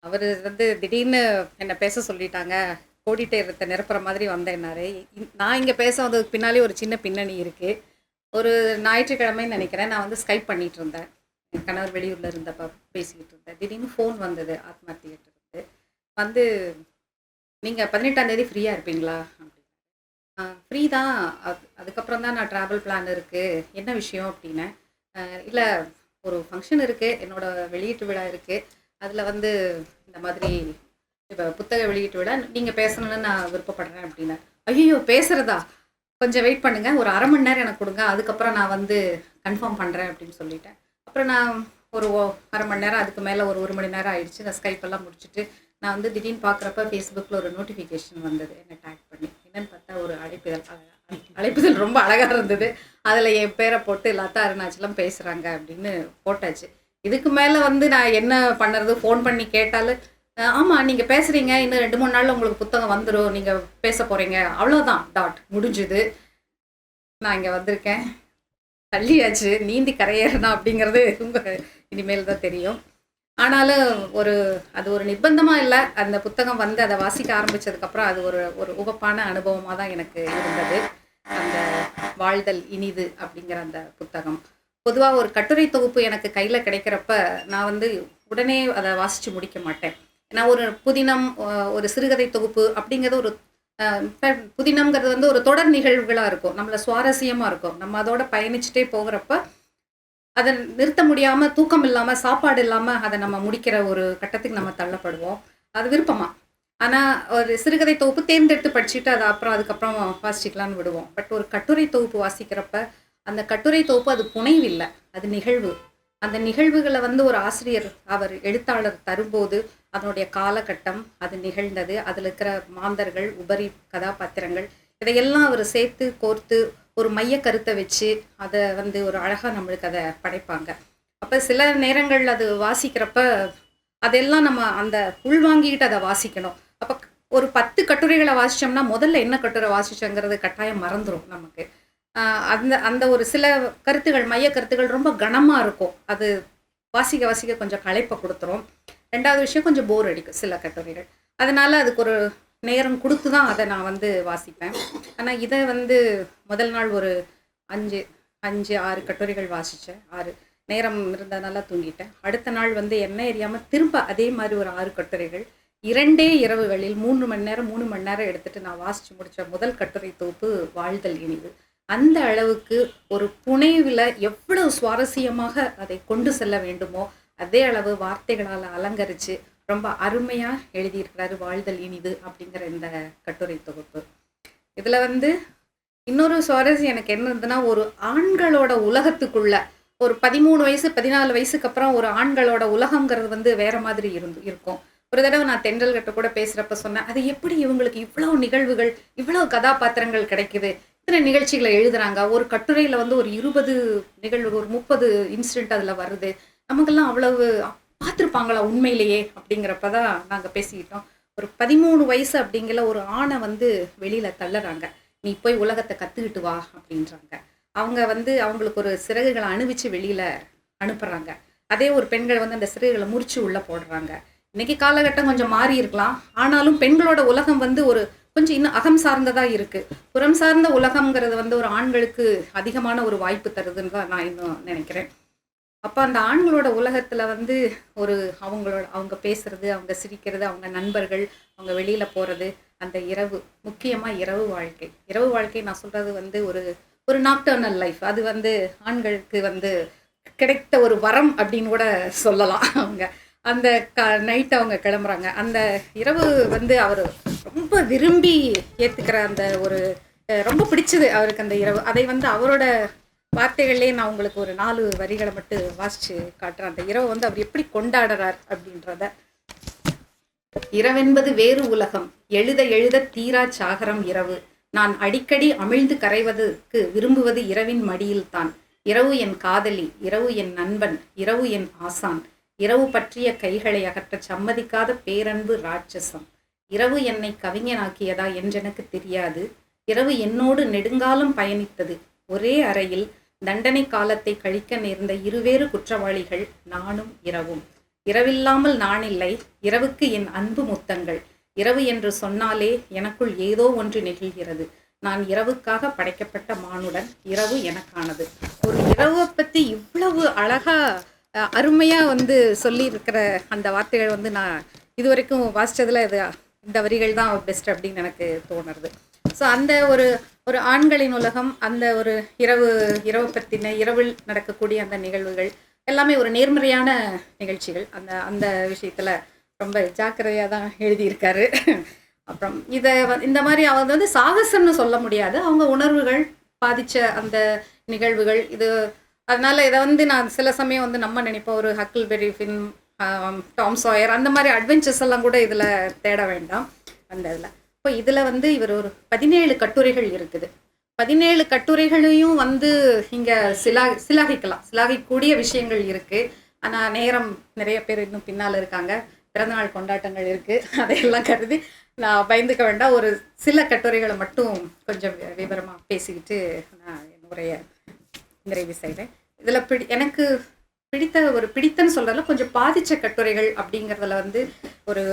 அவர் வந்து திடீர்னு என்னை பேச சொல்லிட்டாங்க. கோடிட்டே இருந்த நிரப்புற மாதிரி வந்தேன்னாரு. இ- நான் இங்கே பேச வந்ததுக்கு பின்னாலே ஒரு சின்ன பின்னணி இருக்குது ஒரு ஞாயிற்றுக்கிழமைன்னு நினைக்கிறேன். நான் வந்து ஸ்கைப் பண்ணிட்டு இருந்தேன். என் கணவர் வெளியூரில் இருந்தப்ப பேசிக்கிட்டு இருந்தேன். திடீர்னு ஃபோன் வந்தது ஆத்மா இருந்து. வந்து நீங்கள் பதினெட்டாம் தேதி ஃப்ரீயாக இருப்பீங்களா? அப்படின்னு. ஃப்ரீ தான். அது அதுக்கப்புறம் தான் நான் ட்ராவல் பிளான் இருக்குது என்ன விஷயம்? அப்படின்னு இல்லை ஒரு ஃபங்க்ஷன் இருக்குது என்னோடய வெளியீட்டு விழா இருக்குது அதில் வந்து இந்த மாதிரி இப்போ புத்தக வெளியீட்டு விட நீங்கள் பேசணும்னு நான் விருப்பப்படுறேன் அப்படின்னா. ஐயோ பேசுகிறதா கொஞ்சம் வெயிட் பண்ணுங்கள் ஒரு அரை மணி நேரம் எனக்கு கொடுங்க. அதுக்கப்புறம் நான் வந்து கன்ஃபார்ம் பண்ணுறேன் அப்படின்னு சொல்லிட்டேன். அப்புறம் நான் ஒரு அரை மணி நேரம் அதுக்கு மேலே ஒரு ஒரு மணி நேரம் ஆயிடுச்சு. நான் ஸ்கைப் எல்லாம் முடிச்சுட்டு நான் வந்து திடீர்னு பார்க்குறப்ப ஃபேஸ்புக்கில் ஒரு நோட்டிஃபிகேஷன் வந்தது. என்னை டேக் பண்ணி. என்னன்னு பார்த்தா ஒரு அழைப்புதல் அ- அழைப்புதல் ரொம்ப அழகாக இருந்தது. அதில் என் பேரை போட்டு லதா அருணாச்சலம் பேசுகிறாங்க அப்படின்னு போட்டாச்சு. இதுக்கு மேலே வந்து நான் என்ன பண்ணுறது? ஃபோன் பண்ணி கேட்டாலும் ஆமாம் நீங்கள் பேசுகிறீங்க இன்னும் ரெண்டு மூணு நாளில் உங்களுக்கு புத்தகம் வந்துடும் நீங்கள் பேச போகிறீங்க அவ்வளோதான் டாட் முடிஞ்சுது. நான் இங்கே வந்திருக்கேன். தள்ளியாச்சு. நீந்தி கரையேறினா அப்படிங்கிறது உங்கள் இனிமேல் தான் தெரியும். ஆனாலும் ஒரு அது ஒரு நிர்பந்தமாக இல்லை. அந்த புத்தகம் வந்து அதை வாசிக்க ஆரம்பித்ததுக்கப்புறம் அது ஒரு ஒரு உகப்பான அனுபவமாக தான் எனக்கு இருந்தது. அந்த வாழ்தல் இனிது அப்படிங்கிற அந்த புத்தகம். பொதுவாக ஒரு கட்டுரை தொகுப்பு எனக்கு கையில் கிடைக்கிறப்ப நான் வந்து உடனே அதை வாசித்து முடிக்க மாட்டேன். ஏன்னா ஒரு புதினம் ஒரு சிறுகதை தொகுப்பு அப்படிங்கிறது ஒரு அஹ், புதினம்ங்கிறது வந்து ஒரு தொடர் நிகழ்வுகளாக இருக்கும். நம்மள சுவாரஸ்யமாக இருக்கும். நம்ம அதோட பயணிச்சுட்டே போகிறப்ப அதை நிறுத்த முடியாமல் தூக்கம் இல்லாமல் சாப்பாடு இல்லாமல் அதை நம்ம முடிக்கிற ஒரு கட்டத்துக்கு நம்ம தள்ளப்படுவோம். அது விருப்பமா. ஆனால் ஒரு சிறுகதை தொகுப்பு தேர்ந்தெடுத்து படிச்சுட்டு அதை அப்புறம் அதுக்கப்புறம் வாசிக்கலான்னு விடுவோம். பட் ஒரு கட்டுரை தொகுப்பு வாசிக்கிறப்ப அந்த கட்டுரை தொகுப்பு அது புனைவில்லை. அது நிகழ்வு. அந்த நிகழ்வுகளை வந்து ஒரு ஆசிரியர் அவர் எழுத்தாளர் தரும்போது அதனுடைய காலகட்டம் அது நிகழ்ந்தது. அதில் இருக்கிற மாந்தர்கள் உபரி கதாபாத்திரங்கள் இதையெல்லாம் அவர் சேர்த்து கோர்த்து ஒரு மைய கருத்தை வச்சு அதை வந்து ஒரு அழகாக நம்மளுக்கு அதை படைப்பாங்க. அப்போ சில நேரங்கள் அது வாசிக்கிறப்ப அதெல்லாம் நம்ம அந்த உள்வாங்கிக்கிட்டு அதை வாசிக்கணும். அப்போ ஒரு பத்து கட்டுரைகளை வாசித்தோம்னா முதல்ல என்ன கட்டுரை வாசிச்சோங்கிறது கட்டாயம் மறந்துடும் நமக்கு. அந்த அந்த ஒரு சில கருத்துகள் மைய கருத்துகள் ரொம்ப கனமாக இருக்கும். அது வாசிக்க வாசிக்க கொஞ்சம் களைப்பை கொடுத்துரும். ரெண்டாவது விஷயம் கொஞ்சம் போர் அடிக்கும் சில கட்டுரைகள். அதனால் அதுக்கு ஒரு நேரம் கொடுத்து தான் அதை நான் வந்து வாசிப்பேன். ஆனால் இதை வந்து முதல் நாள் ஒரு அஞ்சு அஞ்சு ஆறு கட்டுரைகள் வாசித்தேன் ஆறு. நேரம் இருந்ததுனால தூங்கிட்டேன். அடுத்த நாள் வந்து என்ன எரியாமல் திரும்ப அதே மாதிரி ஒரு ஆறு கட்டுரைகள் இரண்டே இரவுகளில் மூணு மணி நேரம் மூணு மணி நேரம் எடுத்துட்டு நான் வாசித்து முடித்த முதல் கட்டுரை தொகுப்பு வாழ்தல் இனிவு. அந்த அளவுக்கு ஒரு புனைவில் எவ்வளவு சுவாரஸ்யமாக அதை கொண்டு செல்ல வேண்டுமோ அதே அளவு வார்த்தைகளால் அலங்கரித்து ரொம்ப அருமையாக எழுதியிருக்கிறாரு வாழ்தல் இனிது அப்படிங்கிற இந்த கட்டுரை தொகுப்பு. இதில் வந்து இன்னொரு சுவாரஸ்யம் எனக்கு என்ன இருந்ததுன்னா ஒரு ஆண்களோட உலகத்துக்குள்ள ஒரு பதிமூணு வயசு பதினாலு வயசுக்கு அப்புறம் ஒரு ஆண்களோட உலகங்கிறது வந்து வேற மாதிரி இருந்து இருக்கும். ஒரு தடவை நான் தென்றல் கட்ட கூட பேசுகிறப்ப சொன்னேன் அது எப்படி இவங்களுக்கு இவ்வளோ நிகழ்வுகள் இவ்வளோ கதாபாத்திரங்கள் கிடைக்குது? இத்தனை நிகழ்ச்சிகளை எழுதுறாங்க? ஒரு கட்டுரையில வந்து ஒரு இருபது நிகழ்வு ஒரு முப்பது இன்சிடென்ட் அதுல வருது. நமக்கெல்லாம் அவ்வளவு பார்த்துருப்பாங்களா உண்மையிலேயே அப்படிங்கிறப்பதான் நாங்கள் பேசிக்கிட்டோம். ஒரு பதிமூணு வயசு அப்படிங்கிற ஒரு ஆணை வந்து வெளியில தள்ளுறாங்க. நீ போய் உலகத்தை கத்துக்கிட்டு வா அப்படின்றாங்க. அவங்க வந்து அவங்களுக்கு ஒரு சிறகுகளை அணிவிச்சு வெளியில அனுப்புறாங்க. அதே ஒரு பெண்கள் வந்து அந்த சிறகுகளை முறிச்சு உள்ள போடுறாங்க. இன்னைக்கு காலகட்டம் கொஞ்சம் மாறி இருக்கலாம். ஆனாலும் பெண்களோட உலகம் வந்து ஒரு கொஞ்சம் இன்னும் அகம் சார்ந்ததாக இருக்குது புறம் சார்ந்த உலகம்ங்கிறது வந்து ஒரு ஆண்களுக்கு அதிகமான ஒரு வாய்ப்பு தருதுன்னு தான் நான் இன்னும் நினைக்கிறேன். அப்போ அந்த ஆண்களோட உலகத்தில் வந்து ஒரு அவங்களோட அவங்க பேசுறது அவங்க சிரிக்கிறது அவங்க நண்பர்கள் அவங்க வெளியில் போகிறது அந்த இரவு முக்கியமாக இரவு வாழ்க்கை. இரவு வாழ்க்கை நான் சொல்கிறது வந்து ஒரு ஒரு நாக்டர்னல் லைஃப் அது வந்து ஆண்களுக்கு வந்து கிடைத்த ஒரு வரம் அப்படின்னு கூட சொல்லலாம் அவங்க. அந்த க நைட் அவங்க கிளம்புறாங்க. அந்த இரவு வந்து அவர் ரொம்ப விரும்பி ஏற்றுக்கிற அந்த ஒரு ரொம்ப பிடிச்சது அவருக்கு அந்த இரவு. அதை வந்து அவரோட வார்த்தைகள்லேயே நான் உங்களுக்கு ஒரு நாலு வரிகளை மட்டும் வாசிச்சு காட்டுறேன். அந்த இரவு வந்து அவர் எப்படி கொண்டாடுறார் அப்படின்றத. இரவென்பது வேறு உலகம். எழுத எழுத தீரா சாகரம் இரவு. நான் அடிக்கடி அமிழ்ந்து கரைவதற்கு விரும்புவது இரவின் மடியில்தான். இரவு என் காதலி இரவு என் நண்பன் இரவு என் ஆசான். இரவு பற்றிய கைகளை அகற்றச் சம்மதிக்காத பேரன்பு ராட்சசம். இரவு என்னை கவிஞனாக்கியதா என்றெனக்கு தெரியாது. இரவு என்னோடு நெடுங்காலம் பயணித்தது. ஒரே அறையில் தண்டனை காலத்தை கழிக்க நேர்ந்த இருவேறு குற்றவாளிகள் நானும் இரவும். இரவில்லாமல் நான் இல்லை இரவுக்கு என் அன்பு முத்தங்கள். இரவு என்று சொன்னாலே எனக்குள் ஏதோ ஒன்று நெகிழ்கிறது. நான் இரவுக்காக படைக்கப்பட்ட மானுடன் இரவு எனக்கானது. ஒரு இரவை பற்றி இவ்வளவு அழகா அருமையாக வந்து சொல்லியிருக்கிற அந்த வார்த்தைகள் வந்து நான் இது வரைக்கும் வாசிச்சதுல இது இந்த வரிகள் தான் பெஸ்ட் அப்படின்னு எனக்கு தோணுறது. ஸோ அந்த ஒரு ஒரு ஆண்களின் உலகம் அந்த ஒரு இரவு இரவு பற்றின இரவில் நடக்கக்கூடிய அந்த நிகழ்வுகள் எல்லாமே ஒரு நேர்மறையான நிகழ்ச்சிகள். அந்த அந்த விஷயத்தில் ரொம்ப ஜாக்கிரதையாக தான் எழுதியிருக்காரு. அப்புறம் இதை இந்த மாதிரி அவங்க வந்து சாகசம்னு சொல்ல முடியாது. அவங்க உணர்வுகள் பாதித்த அந்த நிகழ்வுகள் இது அதனால இதை வந்து நான் சில சமயம் வந்து நம்ம நினைப்போம். ஒரு Huckleberry Finn Tom Sawyer அந்த மாதிரி அட்வென்ச்சர்ஸ் எல்லாம் கூட இதில் தேட வேண்டாம். அந்த இதில். இப்போ இதில் வந்து இவர் ஒரு பதினேழு கட்டுரைகள் இருக்குது. பதினேழு கட்டுரைகளையும் வந்து இங்கே சிலா சிலாகிக்கலாம். சிலாகிக்கூடிய விஷயங்கள் இருக்குது ஆனால் நேரம் நிறைய பேர் இன்னும் பின்னால் இருக்காங்க. பிறந்தநாள் கொண்டாட்டங்கள் இருக்குது அதையெல்லாம் கருதி நான் பயந்துக்க வேண்டாம். ஒரு சில கட்டுரைகளை மட்டும் கொஞ்சம் விவரமாக பேசிக்கிட்டு நான் என் உரையை நிறைவு செய்வேன். இதில் பிடி எனக்கு பிடித்த ஒரு பிடித்தன்னு சொல்கிறதுல கொஞ்சம் பாதிச்ச கட்டுரைகள் அப்படிங்கிறதுல வந்து ஒரு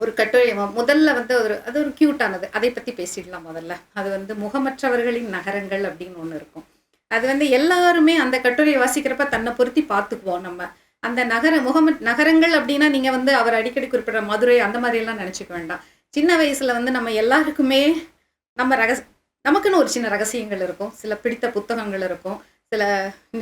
ஒரு கட்டுரை முதல்ல வந்து ஒரு அது ஒரு க்யூட்டானது அதை பற்றி பேசிடலாம் முதல்ல. அது வந்து முகமற்றவர்களின் நகரங்கள் அப்படின்னு ஒன்று இருக்கும். அது வந்து எல்லாருமே அந்த கட்டுரையை வாசிக்கிறப்ப தன்னை பொருத்தி பார்த்துக்குவோம் நம்ம. அந்த நகர முகம நகரங்கள் அப்படின்னா நீங்கள் வந்து அவர் அடிக்கடி குறிப்பிடுற மதுரை அந்த மாதிரியெல்லாம் நினச்சிக்க வேண்டாம். சின்ன வயசில் வந்து நம்ம எல்லாருக்குமே நம்ம ரகஸ் நமக்குன்னு ஒரு சின்ன ரகசியங்கள் இருக்கும். சில பிடித்த புத்தகங்கள் இருக்கும். சில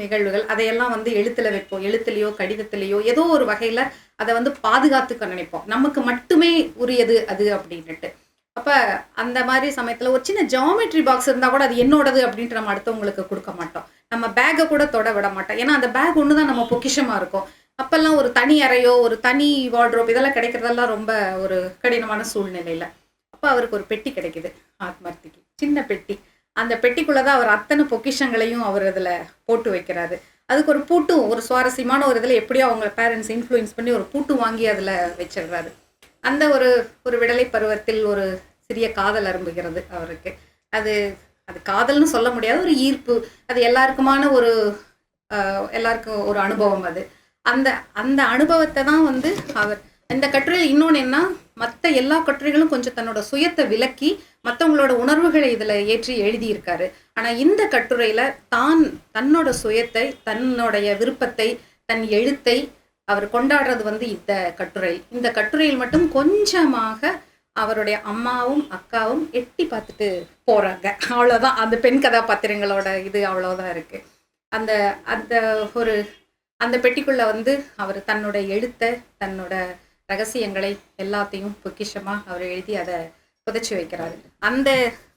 நிகழ்வுகள் அதையெல்லாம் வந்து எழுத்துல வைப்போம். எழுத்துலேயோ கடிதத்திலேயோ ஏதோ ஒரு வகையில் அதை வந்து பாதுகாத்துக்க நினைப்போம். நமக்கு மட்டுமே உரியது அது அப்படின்னுட்டு. அப்போ அந்த மாதிரி சமயத்தில் ஒரு சின்ன ஜாமெட்ரி பாக்ஸ் இருந்தால் கூட அது என்னோடது அப்படின்ட்டு நம்ம அடுத்தவங்களுக்கு கொடுக்க மாட்டோம். நம்ம பேக்கை கூட தொட விட மாட்டோம். ஏன்னா அந்த பேக் ஒன்று தான் நம்ம பொக்கிஷமாக இருக்கும். அப்போல்லாம் ஒரு தனி அறையோ ஒரு தனி வார்ட்ரோப் இதெல்லாம் கிடைக்கிறதெல்லாம் ரொம்ப ஒரு கடினமான சூழ்நிலையில். அப்போ அவருக்கு ஒரு பெட்டி கிடைக்குது ஆத்மார்த்திக்கு சின்ன பெட்டி. அந்த பெட்டிக்குள்ளே தான் அவர் அத்தனை பொக்கிஷங்களையும் அவர் அதில் போட்டு வைக்கிறாரு. அதுக்கு ஒரு பூட்டும் ஒரு சுவாரஸ்யமான ஒரு இதில் எப்படியோ அவங்க பேரண்ட்ஸ் இன்ஃப்ளூயன்ஸ் பண்ணி ஒரு பூட்டு வாங்கி அதில் வச்சிடுறாரு. அந்த ஒரு ஒரு விடலை பருவத்தில் ஒரு சிறிய காதல் அரும்புகிறது அவருக்கு. அது அது காதல்னு சொல்ல முடியாது ஒரு ஈர்ப்பு. அது எல்லாருக்குமான ஒரு ஆஹ், எல்லாருக்கும் ஒரு அனுபவம் அது. அந்த அந்த அனுபவத்தை தான் வந்து அவர் இந்த கட்டுரையில் இன்னொன்று என்ன மற்ற எல்லா கட்டுரைகளும் கொஞ்சம் தன்னோட சுயத்தை விலக்கி மற்றவங்களோட உணர்வுகளை இதில் ஏற்றி எழுதியிருக்காரு. ஆனால் இந்த கட்டுரையில் தான் தன்னோட சுயத்தை தன்னுடைய விருப்பத்தை தன் எழுத்தை அவர் கொண்டாடுறது வந்து இந்த கட்டுரை. இந்த கட்டுரையில் மட்டும் கொஞ்சமாக அவருடைய அம்மாவும் அக்காவும் எட்டி பார்த்துட்டு போறாங்க. அவ்வளோதான் அந்த பெண் கதாபாத்திரங்களோட இது அவ்வளோதான் இருக்கு. அந்த அந்த ஒரு அந்த பெட்டிக்குள்ள வந்து அவர் தன்னோட எழுத்தை தன்னோட ரகசியங்களை எல்லாத்தையும் பொக்கிஷமா அவர் எழுதி அதை புதைச்சி வைக்கிறாரு. அந்த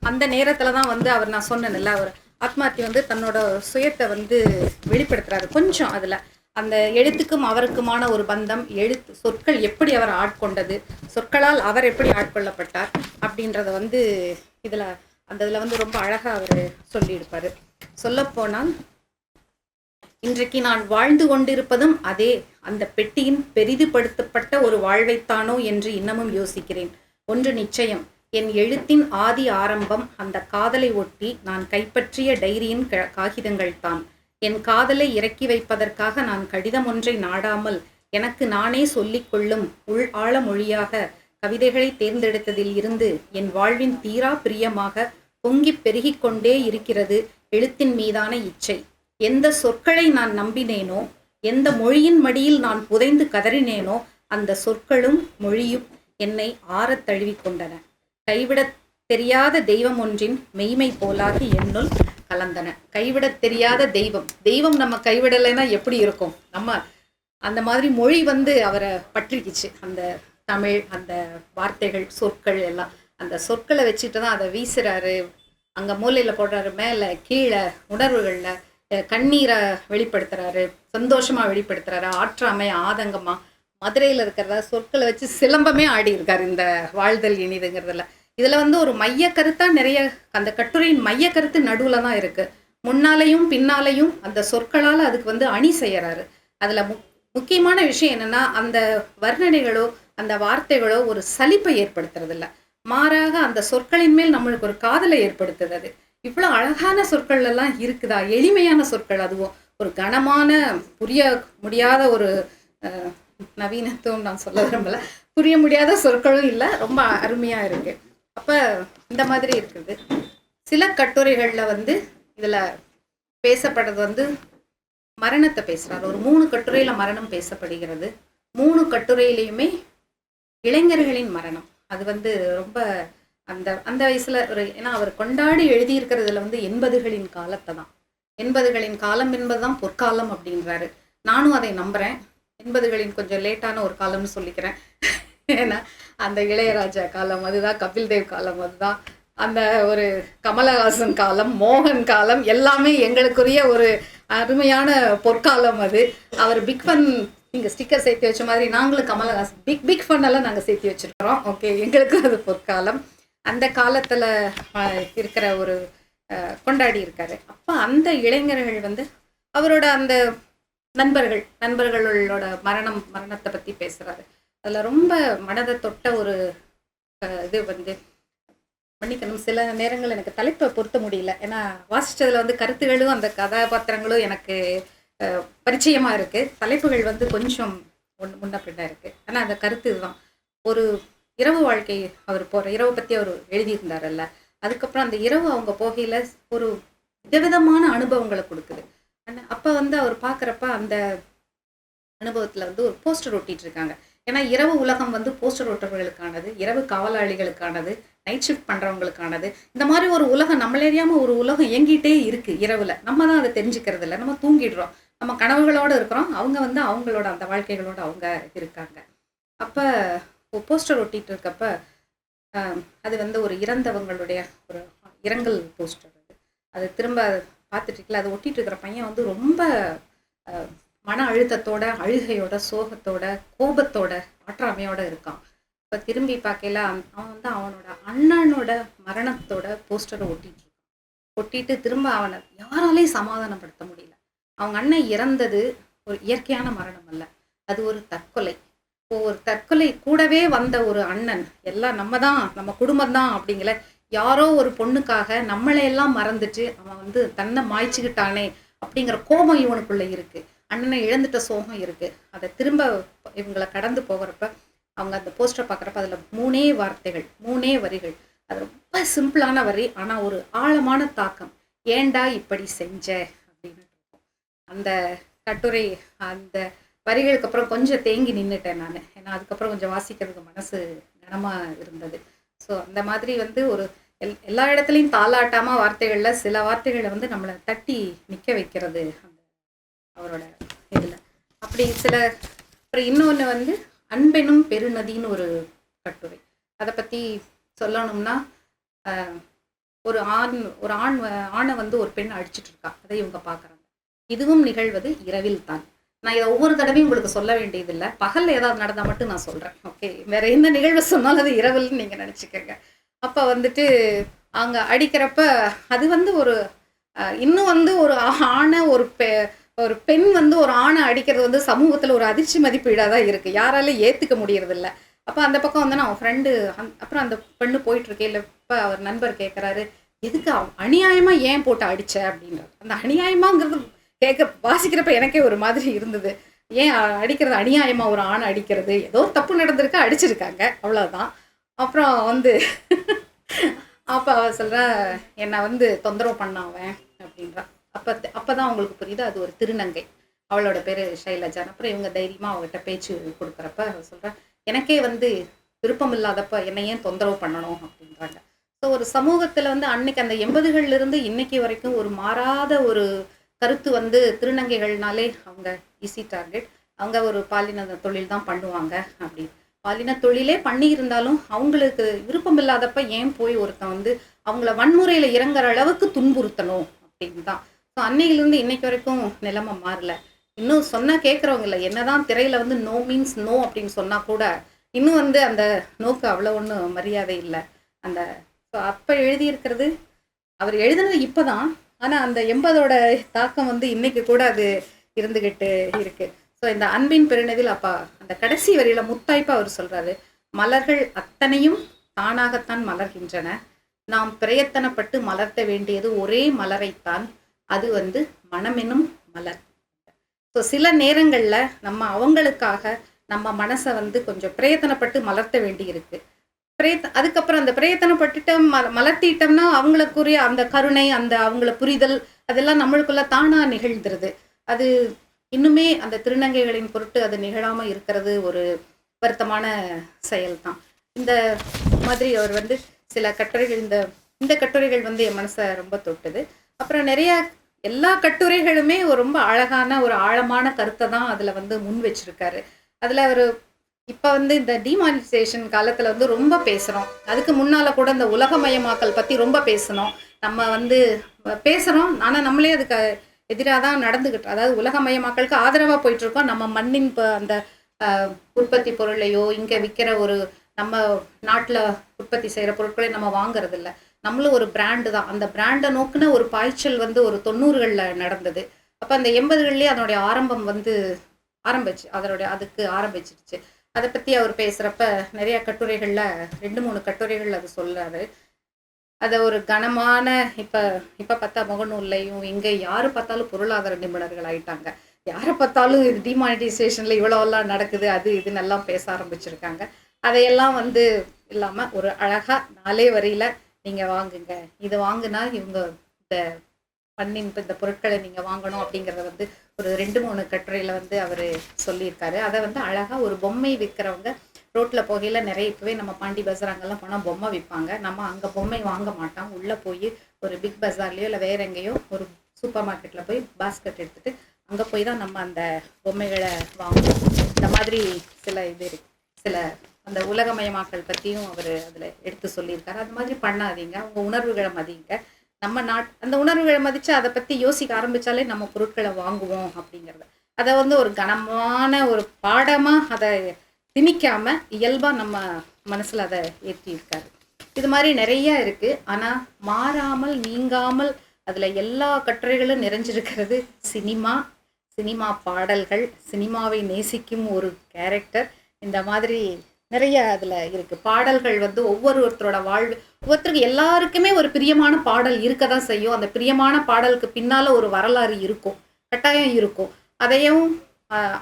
அந்த நேரத்துல தான் வந்து அவர் நான் சொன்னேன்ல அவர் ஆத்மாத்தி வந்து தன்னோட சுயத்தை வந்து வெளிப்படுத்துறாரு கொஞ்சம் அதுல. அந்த எழுத்துக்கும் அவருக்குமான ஒரு பந்தம் எழுத்து சொற்கள் எப்படி அவர் ஆட்கொண்டது சொற்களால் அவர் எப்படி ஆட்கொள்ளப்பட்டார் அப்படின்றத வந்து இதுல அந்த இதுல வந்து ரொம்ப அழகா அவர் சொல்லியிருப்பாரு. சொல்லப்போனால் இன்றைக்கு நான் வாழ்ந்து கொண்டிருப்பதும் அதே அந்த பெட்டியின் பெரிதுபடுத்தப்பட்ட ஒரு வாழ்வைத்தானோ என்று இன்னமும் யோசிக்கிறேன். ஒன்று நிச்சயம் என் எழுத்தின் ஆதி ஆரம்பம் அந்த காதலை ஒட்டி நான் கைப்பற்றிய டைரியின் க- காகிதங்கள் தான் என் காதலை இறக்கி வைப்பதற்காக நான் கடிதம் ஒன்றை நாடாமல் எனக்கு நானே சொல்லிக்கொள்ளும் உள் ஆழ மொழியாக கவிதைகளை தேர்ந்தெடுத்ததில் இருந்து என் வாழ்வின் தீரா பிரியமாக பொங்கிப் பெருகிக் கொண்டே இருக்கிறது எழுத்தின் மீதான இச்சை. எந்த சொற்களை நான் நம்பினேனோ எந்த மொழியின் மடியில் நான் புதைந்து கதறினேனோ அந்த சொற்களும் மொழியும் என்னை ஆறத் தழுவிக் கொண்டன கைவிடத் தெரியாத தெய்வம் ஒன்றின் மெய்மை போலாகி என்னுள் கலந்தன. கைவிடத் தெரியாத தெய்வம். தெய்வம் நம்ம கைவிடலைன்னா எப்படி இருக்கும்? நம்ம அந்த மாதிரி மொழி வந்து அவரை பற்றிக்கிச்சு. அந்த தமிழ் அந்த வார்த்தைகள் சொற்கள் எல்லாம். அந்த சொற்களை வச்சுட்டு தான் அதை வீசுறாரு. அங்கே மூலையில் போடுறாரு. மேலே கீழே உணர்வுகளில் கண்ணீரை வெளிப்படுத்துறாரு சந்தோஷமா வெளிப்படுத்துறாரு ஆற்றாமை ஆதங்கமா. மதுரையில் இருக்கிறதா சொற்களை வச்சு சிலம்பமே ஆடி இருக்கார் இந்த வாழ்தல் இனிதுங்கிறதுல. இதில் வந்து ஒரு மைய கருத்தா நிறைய அந்த கட்டுரையின் மைய கருத்து நடுவில் தான் இருக்கு. முன்னாலையும் பின்னாலையும் அந்த சொற்களால் அதுக்கு வந்து அணி செய்யறாரு. அதில் முக் முக்கியமான விஷயம் என்னன்னா அந்த வர்ணனைகளோ அந்த வார்த்தைகளோ ஒரு சலிப்பை ஏற்படுத்துறதில்ல. மாறாக அந்த சொற்களின் மேல் நம்மளுக்கு ஒரு காதலை ஏற்படுத்துது அது. இவ்வளோ அழகான சொற்கள் எல்லாம் இருக்குதா? எளிமையான சொற்கள் அதுவும். ஒரு கனமான புரிய முடியாத ஒரு அஹ், நவீனத்துவம் நான் சொல்ல விரும்பல. புரிய முடியாத சொற்களும் இல்லை ரொம்ப அருமையாக இருக்கு. அப்போ இந்த மாதிரி இருக்குது. சில கட்டுரைகளில் வந்து இதில் பேசப்படுறது வந்து மரணத்தை பேசுகிறார் ஒரு மூணு கட்டுரையில் மரணம் பேசப்படுகிறது. மூணு கட்டுரையிலையுமே இளைஞர்களின் மரணம். அது வந்து ரொம்ப அந்த அந்த வயசுல ஒரு ஏன்னா அவர் கொண்டாடி எழுதியிருக்கிறதுல வந்து எண்பதுகளின் காலத்தை தான். எண்பதுகளின் காலம் என்பதுதான் பொற்காலம் அப்படின்றாரு. நானும் அதை நம்புறேன். எண்பதுகளின் கொஞ்சம் லேட்டான ஒரு காலம்னு சொல்லிக்கிறேன். ஏன்னா அந்த இளையராஜா காலம் அதுதான் கபில் தேவ் காலம் அதுதான் அந்த ஒரு கமலஹாசன் காலம் மோகன் காலம் எல்லாமே எங்களுக்குரிய ஒரு அருமையான பொற்காலம் அது. அவர் பிக் ஃபன் நீங்க ஸ்டிக்கர் சேர்த்து வச்ச மாதிரி நாங்களும் கமலஹாசன் பிக் பிக் ஃபன் எல்லாம் நாங்க சேர்த்து வச்சிருக்கிறோம். ஓகே எங்களுக்கும் அது பொற்காலம். அந்த காலத்துல இருக்கிற ஒரு அஹ், கொண்டாடி இருக்காரு. அப்போ அந்த இளைஞர்கள் வந்து அவரோட அந்த நண்பர்கள் நண்பர்களோட மரணம் மரணத்தை பத்தி பேசுறாரு. அதுல ரொம்ப மனதை தொட்ட ஒரு இது வந்து மன்னிக்கணும். சில நேரங்கள் எனக்கு தலைப்பை பொருத்த முடியல. ஏன்னா வாசிச்சதுல வந்து கருத்துகளும் அந்த கதாபாத்திரங்களும் எனக்கு அஹ், பரிச்சயமா இருக்கு. தலைப்புகள் வந்து கொஞ்சம் முன்ன பின்ன இருக்கு. ஆனா அந்த கருத்து இதுதான். ஒரு இரவு வாழ்க்கை அவர் போற இரவு பத்தி அவர் எழுதியிருந்தாரல்ல. அதுக்கப்புறம் அந்த இரவு அவங்க போகையில ஒரு விதவிதமான அனுபவங்களை கொடுக்குது. அப்போ அப்ப வந்து அவர் பார்க்குறப்ப அந்த அனுபவத்துல வந்து ஒரு போஸ்டர் ஒட்டிட்டு இருக்காங்க ஏன்னா இரவு உலகம் வந்து போஸ்டர் ஒட்டுறவர்களுக்கானது இரவு காவலாளிகளுக்கானது நைட் ஷிஃப்ட் பண்றவங்களுக்கானது. இந்த மாதிரி ஒரு உலகம் நம்மளேறியாம ஒரு உலகம் இயங்கிட்டே இருக்கு இரவுல. நம்ம தான் அதை தெரிஞ்சுக்கிறது இல்லை. நம்ம தூங்கிடுறோம். நம்ம கனவுகளோட இருக்கிறோம். அவங்க வந்து அவங்களோட அந்த வாழ்க்கைகளோட அவங்க இருக்காங்க. அப்போ போஸ்டர் ஒட்டிட்டு இருக்கப்ப அது வந்து ஒரு இறந்தவங்களுடைய ஒரு இரங்கல் போஸ்டர் அது. அது திரும்ப பார்த்துட்டு இருக்கல அதை ஒட்டிகிட்டு இருக்கிற பையன் வந்து ரொம்ப மன அழுத்தத்தோட அழுகையோட சோகத்தோட கோபத்தோட ஆற்றாமையோட இருக்கான். இப்போ திரும்பி பார்க்கல அவன் வந்து அவனோட அண்ணனோட மரணத்தோட போஸ்டரை ஒட்டிட்டு இருக்கான் ஒட்டிட்டு திரும்ப அவனை யாராலையும் சமாதானப்படுத்த முடியல. அவங்க அண்ணன் இறந்தது ஒரு இயற்கையான மரணம் அல்ல. அது ஒரு தற்கொலை. ஒரு தற்கொலை கூடவே வந்த ஒரு அண்ணன். எல்லாம் நம்ம தான் நம்ம குடும்பம் தான் அப்படிங்கிற யாரோ ஒரு பொண்ணுக்காக நம்மளையெல்லாம் மறந்துட்டு அவன் வந்து தன்னை மாய்ச்சிக்கிட்டானே அப்படிங்கிற கோபம் இவனுக்குள்ள இருக்கு. அண்ணனை இழந்துட்ட சோகம் இருக்கு. அதை திரும்ப இவங்களை கடந்து போகிறப்ப அவங்க அந்த போஸ்டரை பார்க்குறப்ப அதில் மூணே வார்த்தைகள் மூணே வரிகள். அது ரொம்ப சிம்பிளான வரி ஆனால் ஒரு ஆழமான தாக்கம். ஏண்டா இப்படி செஞ்ச? அப்படின்னு அந்த கட்டுரை அந்த வரிகளுக்கு அப்புறம் கொஞ்சம் தேங்கி நின்றுட்டேன் நான். ஏன்னா அதுக்கப்புறம் கொஞ்சம் வாசிக்கிறதுக்கு மனசு கனமாக இருந்தது. ஸோ அந்த மாதிரி வந்து ஒரு எல் எல்லா இடத்துலையும் தாளாட்டாமல் வார்த்தைகளில் சில வார்த்தைகளை வந்து நம்மளை தட்டி நிற்க வைக்கிறது அந்த அவரோட இதில். அப்படி சில அப்புறம் இன்னொன்று வந்து அன்பெனும் பெருநதின்னு ஒரு கட்டுரை. அதை பற்றி சொல்லணும்னா ஒரு ஆண் ஒரு ஆண் ஆணை வந்து ஒரு பெண் அடிச்சிட்டு இருக்கா. அதை இவங்க பார்க்குறாங்க இதுவும் நிகழ்வது இரவில் தான். நான் இதை ஒவ்வொரு தடவையும் உங்களுக்கு சொல்ல வேண்டியதில்லை. பகல்ல ஏதாவது நடந்தால் மட்டும் நான் சொல்கிறேன் ஓகே வேற என்ன நிகழ்வு சொன்னாலும் அது இரவுன்னு நீங்கள் நினச்சிக்கோங்க. அப்போ வந்துட்டு அவங்க அடிக்கிறப்ப அது வந்து ஒரு இன்னும் வந்து ஒரு ஆணை ஒரு பெ ஒரு பெண் வந்து ஒரு ஆணை அடிக்கிறது வந்து சமூகத்தில் ஒரு அதிர்ச்சி மதிப்பீடாக தான் இருக்குது யாராலும் ஏற்றுக்க முடியறதில்ல. அப்போ அந்த பக்கம் வந்து நான் ஃப்ரெண்டு அப்புறம் அந்த பெண்ணு போயிட்டுருக்கேன் இல்லை இப்போ அவர் நண்பர் கேட்குறாரு எதுக்கு அவ- ஏன் போட்டு அடித்த அப்படின்றார் அந்த அநியாயமாங்கிறது கேட்க வாசிக்கிறப்ப எனக்கே ஒரு மாதிரி இருந்தது. ஏன் அடிக்கிறது அநியாயமா? ஒரு ஆணை அடிக்கிறது. ஏதோ தப்பு நடந்திருக்கு அடிச்சிருக்காங்க. அவ்வளோதான் அப்புறம் வந்து அப்போ அவ சொல்றா என்னை வந்து தொந்தரவு பண்ணாவன் அப்படின்றான் அப்போ அப்போ தான் அவங்களுக்கு புரியுது அது ஒரு திருநங்கை. அவளோட பேர் ஷைலஜா. அப்புறம் இவங்க தைரியமாக அவகிட்ட பேச்சு கொடுக்குறப்ப அவ சொல்கிறேன் எனக்கே வந்து விருப்பம் இல்லாதப்ப என்னை ஏன் தொந்தரவு பண்ணணும்? அப்படின்றாங்க. ஸோ ஒரு சமூகத்தில் வந்து அன்னைக்கு அந்த எண்பதுகள்லேருந்து இன்னைக்கு வரைக்கும் ஒரு மாறாத ஒரு கருத்து வந்து திருநங்கைகள்னாலே அவங்க ஈஸி டார்கெட் அவங்க ஒரு பாலின தொழில் தான் பண்ணுவாங்க அப்படி. பாலின தொழிலே பண்ணி இருந்தாலும் அவங்களுக்கு விருப்பம் இல்லாதப்ப ஏன் போய் ஒருத்தன் வந்து அவங்கள வன்முறையில இறங்குற அளவுக்கு துன்புறுத்தணும் அப்படின்னு தான் ஸோ அன்னையிலிருந்து இன்னைக்கு வரைக்கும் நிலைமை மாறல. இன்னும் சொன்னா கேட்குறவங்க இல்லை. என்னதான் திரையில வந்து நோ மீன்ஸ் நோ அப்படின்னு சொன்னா கூட இன்னும் வந்து அந்த நோக்கு அவ்வளோ ஒன்றும் மரியாதை இல்லை. அந்த ஸோ அப்போ எழுதியிருக்கிறது அவர் எழுதுனது இப்போதான். ஆனால் அந்த எண்பதோட தாக்கம் வந்து இன்னைக்கு கூட அது இருந்துகிட்டு இருக்கு. ஸோ இந்த அன்பின் பெருநதில் அப்பா அந்த கடைசி வரியில முத்தாய்ப்பா அவர் சொல்றாரு மலர்கள் அத்தனையும் தானாகத்தான் மலர்கின்றன. நாம் பிரயத்தனப்பட்டு மலர்த்த வேண்டியது ஒரே மலரைத்தான். அது வந்து மனமெனும் மலர். ஸோ சில நேரங்களில் நம்ம அவங்களுக்காக நம்ம மனசை வந்து கொஞ்சம் பிரயத்தனப்பட்டு மலர்த்த வேண்டி இருக்குது பிரயத் அதுக்கப்புறம் அந்த பிரயத்தனப்பட்டுட்டு ம மலர்த்திட்டோம்னா அவங்களுக்குரிய அந்த கருணை அந்த அவங்கள புரிதல் அதெல்லாம் நம்மளுக்குள்ள தானாக நிகழ்ந்துருது. அது இன்னுமே அந்த திருநங்கைகளின் பொருட்டு அது நிகழாமல் இருக்கிறது ஒரு வருத்தமான செயல் தான் இந்த மாதிரி அவர் வந்து சில கட்டுரைகள் இந்த இந்த கட்டுரைகள் வந்து என் மனசை ரொம்ப தொட்டுது. அப்புறம் நிறைய எல்லா கட்டுரைகளுமே ஒரு ரொம்ப அழகான ஒரு ஆழமான கருத்தை தான் அதில் வந்து முன் வச்சிருக்காரு. அதில் அவர் இப்போ வந்து இந்த டிமானிசேஷன் காலத்தில் வந்து ரொம்ப பேசுகிறோம் அதுக்கு முன்னால் கூட இந்த உலகமயமாக்கல் பற்றி ரொம்ப பேசணும் நம்ம வந்து பேசுகிறோம் ஆனால் நம்மளே அதுக்கு எதிராக தான் நடந்துக்கிட்டு அதாவது உலகமயமாக்கலுக்கு ஆதரவாக போயிட்டுருக்கோம். நம்ம மண்ணின் இப்போ அந்த உற்பத்தி பொருளையோ இங்கே விற்கிற ஒரு நம்ம நாட்டில் உற்பத்தி செய்கிற பொருட்களை நம்ம வாங்குறதில்ல. நம்மளும் ஒரு பிராண்டு தான். அந்த பிராண்டை நோக்குன ஒரு பாய்ச்சல் வந்து ஒரு தொண்ணூறுகளில் நடந்தது. அப்போ அந்த எண்பதுகள்லேயே அதனுடைய ஆரம்பம் வந்து ஆரம்பிச்சு அதனுடைய அதுக்கு ஆரம்பிச்சிருச்சு. அதை பற்றி அவர் பேசுகிறப்ப நிறைய கட்டுரைகளில் ரெண்டு மூணு கட்டுரைகள் அது சொல்கிறாரு அதை ஒரு கனமான இப்போ இப்போ பார்த்தா முகநூல்லையும் இங்கே யார் பார்த்தாலும் பொருளாதார நிபுணர்கள் ஆயிட்டாங்க. யாரை பார்த்தாலும் இது டிமானிட்டைசேஷனில் இவ்வளோலாம் நடக்குது அது இதுன்னு எல்லாம் பேச ஆரம்பிச்சிருக்காங்க. அதையெல்லாம் வந்து இல்லாமல் ஒரு அழகாக நாலே வரியில் நீங்கள் வாங்குங்க. இதை வாங்கினா இவங்க இந்த பண்ணின் இந்த பொருட்களை நீங்கள் வாங்கணும் அப்படிங்கிறத வந்து ஒரு ரெண்டு மூணு கட்டுரையில் வந்து அவர் சொல்லியிருக்காரு. அதை வந்து அழகாக ஒரு பொம்மை விற்கிறவங்க ரோட்டில் போகையில் நிறைய இப்போவே நம்ம பாண்டி பஜார் அங்கெல்லாம் போனால் பொம்மை விற்பாங்க நம்ம அங்கே பொம்மை வாங்க மாட்டோம். உள்ளே போய் ஒரு பிக் பஜார்லேயோ இல்லை வேற எங்கேயோ ஒரு சூப்பர் மார்க்கெட்டில் போய் பாஸ்கெட் எடுத்துட்டு அங்கே போய் தான் நம்ம அந்த பொம்மைகளை வாங்குவோம். இந்த மாதிரி சில இது இருக்கு. சில அந்த உலகமயமாக்கல் பற்றியும் அவர் அதில் எடுத்து சொல்லியிருக்காரு. அது மாதிரி பண்ணாதீங்க. உங்கள் உணர்வுகளை மதிங்க. நம்ம நாட் அந்த உணர்வுகளை மதித்து அதை பற்றி யோசிக்க ஆரம்பித்தாலே நம்ம பொருட்களை வாங்குவோம் அப்படிங்கிறத. அதை வந்து ஒரு கனமான ஒரு பாடமாக அதை திணிக்காமல் இயல்பாக நம்ம மனசில் அதை ஏற்றியிருக்காரு. இது மாதிரி நிறைய இருக்குது ஆனால் மாறாமல் நீங்காமல் அதில் எல்லா கட்டுரைகளும் நிறைஞ்சிருக்கிறது சினிமா சினிமா பாடல்கள் சினிமாவை நேசிக்கும் ஒரு கேரக்டர். இந்த மாதிரி நிறைய அதில் இருக்குது பாடல்கள் வந்து ஒவ்வொருத்தரோட வாழ்வு ஒவ்வொருத்தருக்கு எல்லாருக்குமே ஒரு பிரியமான பாடல் இருக்க தான் செய்யும். அந்த பிரியமான பாடலுக்கு பின்னால் ஒரு வரலாறு இருக்கும். கட்டாயம் இருக்கும். அதையும்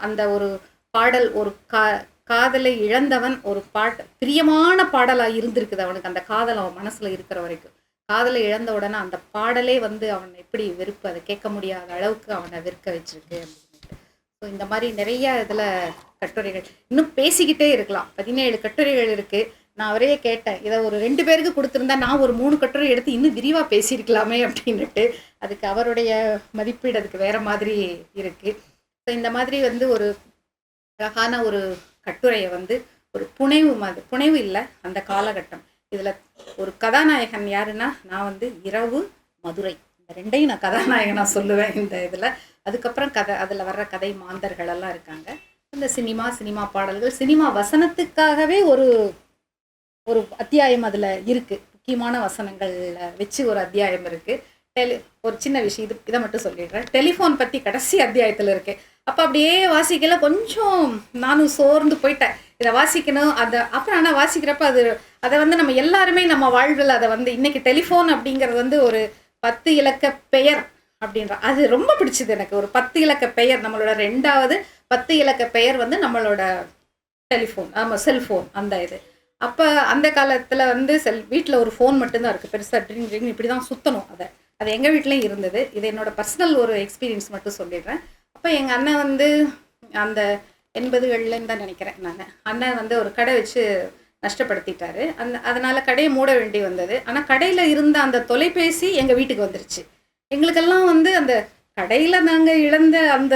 அந்த ஒரு பாடல் ஒரு கா காதலை இழந்தவன் ஒரு பாட்டு பிரியமான பாடலாக இருந்திருக்குது அவனுக்கு. அந்த காதல் அவன் மனசில் இருக்கிற வரைக்கும். காதலை இழந்த உடனே அந்த பாடலே வந்து அவன் எப்படி வெறுப்பு அதை கேட்க முடியாத அளவுக்கு அவனை வெறுக்க வச்சிருக்கு அப்படின்ட்டு ஸோ இந்த மாதிரி நிறைய இதில் கட்டுரைகள். இன்னும் பேசிக்கிட்டே இருக்கலாம். பதினேழு கட்டுரைகள் இருக்குது நான் அவரையே கேட்டேன் இதை ஒரு ரெண்டு பேருக்கு கொடுத்துருந்தா நான் ஒரு மூணு கட்டுரை எடுத்து இன்னும் விரிவாக பேசியிருக்கலாமே அப்படின்ட்டு அதுக்கு அவருடைய மதிப்பீடு அதுக்கு வேற மாதிரி இருக்குது ஸோ இந்த மாதிரி வந்து ஒரு அழகான ஒரு கட்டுரையை வந்து ஒரு புனைவு மாதிரி புனைவு இல்லை அந்த காலகட்டம். இதில் ஒரு கதாநாயகன் யாருன்னா நான் வந்து இரவு மதுரை. இந்த ரெண்டையும் நான் கதாநாயகனாக சொல்லுவேன் இந்த இதில். அதுக்கப்புறம் கதை அதில் வர்ற கதை மாந்தர்கள் எல்லாம் இருக்காங்க. இந்த சினிமா சினிமா பாடல்கள் சினிமா வசனத்துக்காகவே ஒரு ஒரு அத்தியாயம் அதில் இருக்குது முக்கியமான வசனங்களில் வச்சு ஒரு அத்தியாயம் இருக்குது டெலி ஒரு சின்ன விஷயம் இது இதை மட்டும் சொல்லிடுறேன். டெலிஃபோன் பற்றி கடைசி அத்தியாயத்தில் இருக்குது அப்போ அப்படியே வாசிக்கல கொஞ்சம் நானும் சோர்ந்து போயிட்டேன். இதை வாசிக்கணும் அதை அப்புறம் ஆனால் வாசிக்கிறப்ப அது அதை வந்து நம்ம எல்லாருமே நம்ம வாழ்வில் அதை வந்து இன்னைக்கு டெலிஃபோன் அப்படிங்கிறது வந்து ஒரு பத்து இலக்க பெயர் அப்படின்ற அது ரொம்ப பிடிச்சது எனக்கு. ஒரு பத்து இலக்க பெயர் நம்மளோட ரெண்டாவது பத்து இலக்க பெயர் வந்து நம்மளோட டெலிஃபோன் ஆமாம் செல்ஃபோன் அந்த இது. அப்போ அந்த காலத்தில் வந்து செல் வீட்டில் ஒரு ஃபோன் மட்டும்தான் இருக்குது பெருசாக ட்ரிங் ட்ரிங் இப்படி தான் சுற்றணும் அதை. அது எங்கள் வீட்லேயும் இருந்தது. இது என்னோடய பர்சனல் ஒரு எக்ஸ்பீரியன்ஸ் மட்டும் சொல்லிடுறேன். அப்போ எங்கள் அண்ணன் வந்து அந்த எண்பதுகள்லேருந்து தான் நினைக்கிறேன் நான். அண்ணன் வந்து ஒரு கடை வச்சு நஷ்டப்படுத்திட்டாரு. அந்த அதனால் கடையை மூட வேண்டி வந்தது. ஆனால் கடையில் இருந்த அந்த தொலைபேசி எங்கள் வீட்டுக்கு வந்துருச்சு. எங்களுக்கெல்லாம் வந்து அந்த கடையில் நாங்கள் இழந்த அந்த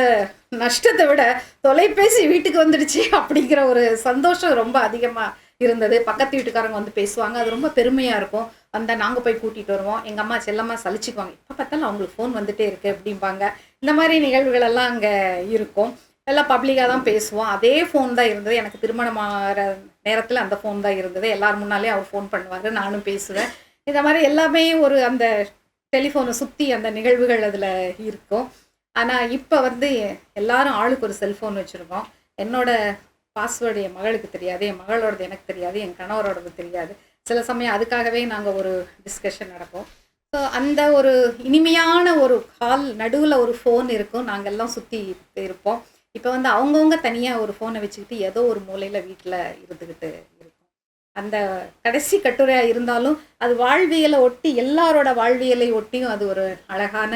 நஷ்டத்தை விட தொலைபேசி வீட்டுக்கு வந்துடுச்சு அப்படிங்கிற ஒரு சந்தோஷம் ரொம்ப அதிகமாக இருந்தது. பக்கத்து வீட்டுக்காரங்க வந்து பேசுவாங்க. அது ரொம்ப பெருமையாக இருக்கும். வந்தால் நாங்கள் போய் கூட்டிகிட்டு வருவோம். எங்கள் அம்மா செல்லம்மா சலிச்சுக்குவாங்க. இப்போ பார்த்தாலும் அவங்களுக்கு ஃபோன் வந்துட்டே இருக்குது அப்படிம்பாங்க. இந்த மாதிரி நிகழ்வுகளெல்லாம் அங்கே இருக்கும். எல்லாம் பப்ளிக்காக தான் பேசுவோம். அதே ஃபோன் தான் இருந்தது. எனக்கு திருமணமாகிற நேரத்தில் அந்த ஃபோன் தான் இருந்தது. எல்லார் முன்னாலே அவர் ஃபோன் பண்ணுவார். நானும் பேசுவேன். இந்த மாதிரி எல்லாமே ஒரு அந்த டெலிஃபோனை சுற்றி அந்த நிகழ்வுகள் அதில் இருக்கும். ஆனால் இப்போ வந்து எல்லாரும் ஆளுக்கு ஒரு செல்ஃபோன் வச்சுருக்கோம். என்னோட பாஸ்வேர்டு என் மகளுக்கு தெரியாது என் மகளோடது எனக்கு தெரியாது என் கணவரோடது தெரியாது. சில சமயம் அதுக்காகவே நாங்கள் ஒரு டிஸ்கஷன் நடப்போம். ஸோ அந்த ஒரு இனிமையான ஒரு ஹால் நடுவில் ஒரு ஃபோன் இருக்கும். நாங்கெல்லாம் சுற்றி இருப்போம். இப்போ வந்து அவங்கவுங்க தனியாக ஒரு ஃபோனை வச்சுக்கிட்டு ஏதோ ஒரு மூலையில் வீட்டில் இருந்துக்கிட்டு இருக்கும். அந்த கடைசி கட்டுரையாக இருந்தாலும் அது வாழ்வியலை ஒட்டி எல்லாரோட வாழ்வியலை ஒட்டியும் அது ஒரு அழகான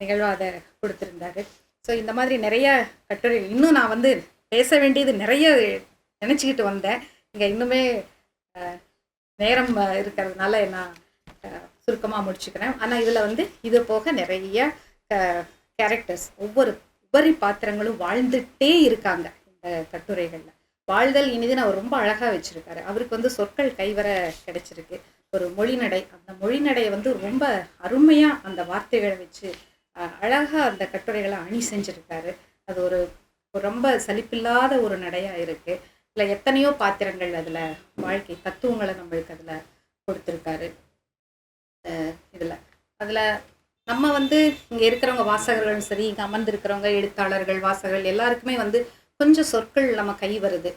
நிகழ்வாக அதை கொடுத்துருந்தாரு. ஸோ இந்த மாதிரி நிறைய கட்டுரை இன்னும் நான் வந்து பேச வேண்டியது நிறைய நினச்சிக்கிட்டு வந்தேன். இங்கே இன்னுமே நேரம் இருக்கிறதுனால நான் சுருக்கமாக முடிச்சுக்கிறேன். ஆனால் இதில் வந்து இது போக நிறைய கேரக்டர்ஸ் ஒவ்வொரு உபரி பாத்திரங்களும் வாழ்ந்துட்டே இருக்காங்க இந்த கட்டுரைகளில். வாழ்தல் இனிது அவர் ரொம்ப அழகாக வச்சுருக்காரு. அவருக்கு வந்து சொற்கள் கைவர கிடைச்சிருக்கு. ஒரு மொழிநடை அந்த மொழிநடையை வந்து ரொம்ப அருமையாக அந்த வார்த்தைகளை வச்சு அழகாக அந்த கட்டுரைகளை அணி செஞ்சுருக்காரு. அது ஒரு ரொம்ப சலிப்பில்லாத ஒரு நடையாக இருக்குது இல்லை எத்தனையோ பாத்திரங்கள் அதில் வாழ்க்கை தத்துவங்களை நம்மளுக்கு அதில் கொடுத்துருக்காரு. இதில். அதில் நம்ம வந்து இங்கே இருக்கிறவங்க வாசகர்களும் சரி இங்கே அமர்ந்திருக்கிறவங்க எழுத்தாளர்கள் வாசகர்கள் எல்லாருக்குமே வந்து கொஞ்சம் சொற்கள் நம்ம கை வருது.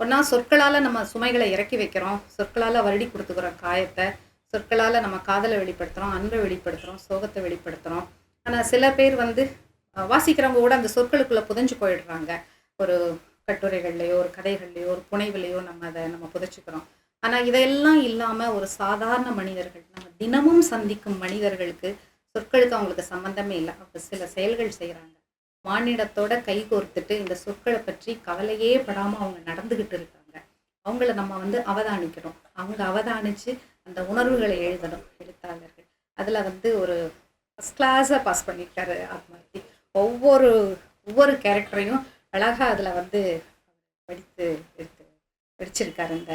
ஒன்றா சொற்களால் நம்ம சுமைகளை இறக்கி வைக்கிறோம். சொற்களால் வருடி கொடுத்துக்கிறோம் காயத்தை சொற்களால் நம்ம காதலை வெளிப்படுத்துகிறோம் அன்பை வெளிப்படுத்துகிறோம் சோகத்தை வெளிப்படுத்துகிறோம் ஆனால் சில பேர் வந்து வாசிக்கிறவங்க கூட அந்த சொற்களுக்குள்ளே புதைஞ்சு போயிடுறாங்க. ஒரு கட்டுரைகள்லையோ ஒரு கதைகள்லையோ ஒரு புனைவிலையோ நம்ம அதை நம்ம புதைச்சிக்கிறோம். ஆனால் இதையெல்லாம் இல்லாமல் ஒரு சாதாரண மனிதர்கள் நம்ம தினமும் சந்திக்கும் மனிதர்களுக்கு சொற்களுக்கு அவங்களுக்கு சம்மந்தமே இல்லை. அவங்க சில செயல்கள் செய்கிறாங்க மானிடத்தோட கை கோர்த்துட்டு இந்த சொற்களை பற்றி கவலையே படாமல் அவங்க நடந்துக்கிட்டு இருக்காங்க. அவங்கள நம்ம வந்து அவதானிக்கிறோம். அவங்க அவதானித்து அந்த உணர்வுகளை எழுதணும் எழுத்தாளர்கள். அதில் வந்து ஒரு ஃபஸ்ட் கிளாஸாக பாஸ் பண்ணிட்டாரு ஆத்மார்த்தி. ஒவ்வொரு ஒவ்வொரு கேரக்டரையும் அழகாக அதில் வந்து படித்து எடுத்து படிச்சிருக்கார் இந்த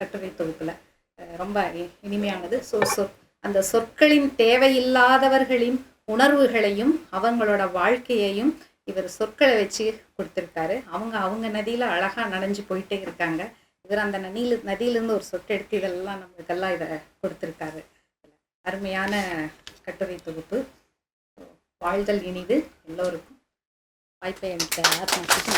கட்டுரை தொகுப்பில். ரொம்ப இனிமையானது. ஸோ சொ அந்த சொற்களின் தேவையில்லாதவர்களின் உணர்வுகளையும் அவங்களோட வாழ்க்கையையும் இவர் சொற்களை வச்சு கொடுத்துருக்காரு. அவங்க அவங்க நதியில் அழகாக நனைஞ்சு போயிட்டே இருக்காங்க. இவர் அந்த நதியில நதியிலேருந்து ஒரு சொட்டு எடுத்து இதெல்லாம் நம்மளுக்கெல்லாம் இதை கொடுத்துருக்காரு. அருமையான கட்டுரை தொகுப்பு. வாழ்தல் இனிது எல்லோருக்கும் வாய்ப்பை எனக்கு ஆத்மாக்கு